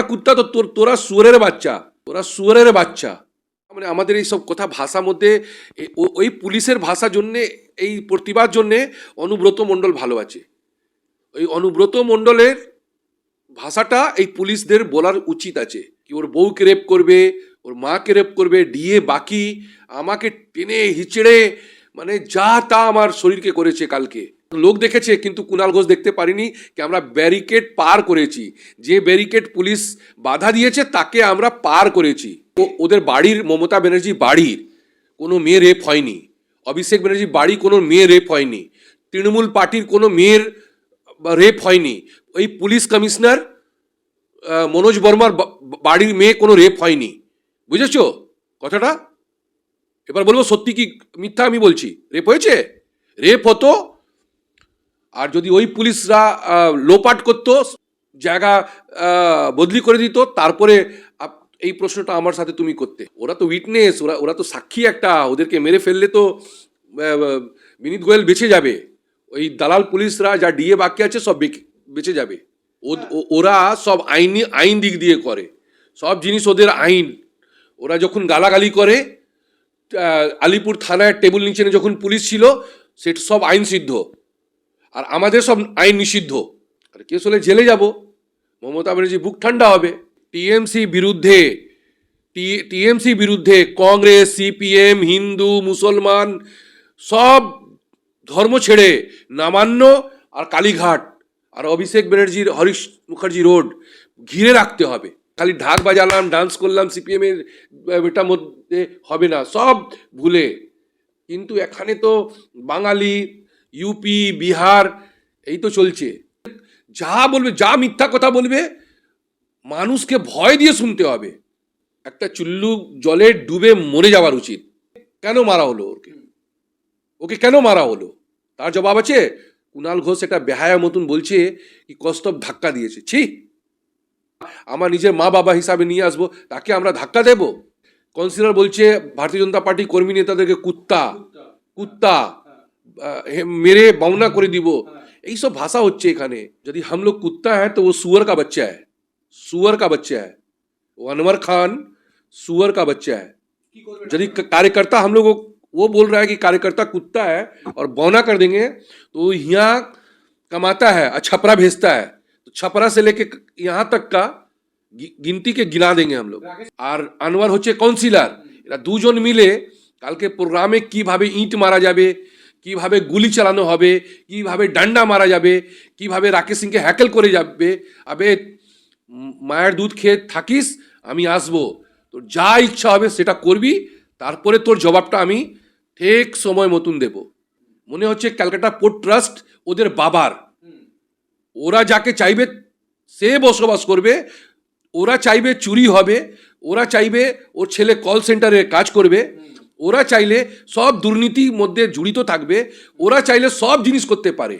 আমরা কুত্তা তো তোর, তোরা সুয়ারের বাচ্চা, তোরা সুয়ারের বাচ্চা। মানে আমাদের এই সব কথা ভাষা মধ্যে ওই পুলিশের ভাষা জন্যে, এই প্রতিবাদ জন্যে অনুব্রত মণ্ডল ভালো আছে। ওই অনুব্রত মণ্ডলের ভাষাটা এই পুলিশদের বলার উচিত আছে। কি ওর বউকে রেপ করবে, ওর মাকে রেপ করবে, ডিএ বাকি, আমাকে টেনে হিচড়ে মানে যা তা আমার শরীরকে করেছে কালকে। লোক দেখেছে, কিন্তু কুণাল ঘোষ দেখতে পারিনি কি আমরা ব্যারিকেড পার করেছি। যে ব্যারিকেড পুলিশ বাধা দিয়েছে, তাকে আমরা পার করেছি। ও, ওদের বাড়ির মমতা ব্যানার্জি বাড়ির, কোনো মেয়ে রেপ হয়নি। অভিষেক ব্যানার্জি বাড়ি কোনো মেয়ে রেপ হয়নি। তৃণমূল পার্টির কোনো মেয়ের রেপ হয়নি। ওই পুলিশ কমিশনার মনোজ বর্মার বাড়ির মেয়ে কোনো রেপ হয়নি। বুঝেছ কথাটা? এবার বলব সত্যি কি মিথ্যা আমি বলছি? রেপ হয়েছে? রেপ হতো? আর যদি ওই পুলিশরা লোপাট করতো জায়গা বদলি করে দিত তারপরে এই প্রশ্নটা আমার সাথে তুমি করতে। ওরা তো উইটনেস ওরা ওরা তো সাক্ষী একটা ওদেরকে মেরে ফেললে তো বিনীত গোয়েল বেঁচে যাবে। ওই দালাল পুলিশরা যা ডিএ বাকি আছে সব বেঁচে যাবে। ও- ওরা সব আইনি আইন দিক দিয়ে করে। সব জিনিস ওদের আইন। ওরা যখন গালাগালি করে আলিপুর থানায় টেবিল নিচে যখন পুলিশ ছিল সেটা সব আইন সিদ্ধ। আর আমাদের সব আইন নিষিদ্ধ। আর কেস হলে জেলে যাব। মমতা ব্যানার্জি বুক ঠান্ডা হবে। টিএমসি বিরুদ্ধে টিএমসি বিরুদ্ধে কংগ্রেস, সিপিএম, হিন্দু, মুসলমান সব ধর্ম ছেড়ে নামান্য আর কালীঘাট আর অভিষেক ব্যানার্জির, হরিশ মুখার্জি রোড ঘিরে রাখতে হবে। খালি ঢাক বাজালাম, ডান্স করলাম, সিপিএম এর এটার মধ্যে হবে না, সব ভুলে। কিন্তু এখানে তো বাঙালি ইউপি বিহার এই তো চলছে। যা বলবে, যা মিথ্যা কথা বলবে, মানুষকে ভয় দিয়ে শুনতে হবে। একটা চুল্লু জলে ডুবে মরে যাওয়ার উচিত। কেন মারা হলো ওকে? ওকে কেন মারা হলো? তার জবাব আছে কুণাল ঘোষ একটা বেহায়া মতন বলছে কি কস্তব ধাক্কা দিয়েছে। ছি! আমার নিজের মা বাবা হিসাবে নিয়ে আসব, তাকে আমরা ধাক্কা দেব? কাউন্সিলর বলছে, ভারতীয় জনতা পার্টি কর্মী নেতাদেরকে কুত্তা কুত্তা मेरे মেরে कर दीब দিব सब भाषा হচ্ছে एखने যদি हम लोग कुत्ता है तो वो सुअर का बच्चा है। सुअर का बच्चा है। वो अनवर खान सुअर का बच्चा है। यदि कार्यकर्ता हम लोग वो बोल रहा है कि कार्यकर्ता कुत्ता है और बौना कर देंगे तो यहाँ कमाता है और छपरा भेजता है। तो छपरा से लेके यहाँ तक का गिनती के गिना देंगे हम लोग। और अनवर আর আনোয়ার হচ্ছে কাউন্সিলর এরা দুজন মিলে কালকে की भावे ईंट मारा जाए কীভাবে গুলি চালানো হবে, কীভাবে ডান্ডা মারা যাবে, কীভাবে রাকেশ সিংকে হ্যাকেল করে যাবে, আবে মায়ের দুধ খেয়ে থাকিস, আমি আসব। তোর যা ইচ্ছা হবে সেটা করবি, তারপরে তোর জবাবটা আমি ঠিক সময় মতন দেব। মনে হচ্ছে ক্যালকাটা পোর্ট ট্রাস্ট ওদের বাবার। ওরা যাকে চাইবে সে বসবাস করবে, ওরা চাইবে চুরি হবে, ওরা চাইবে ওর ছেলে কল সেন্টারে কাজ করবে। ওরা চাইলে সব দুর্নীতির মধ্যে জড়িত থাকবে ওরা চাইলে সব জিনিস করতে পারে।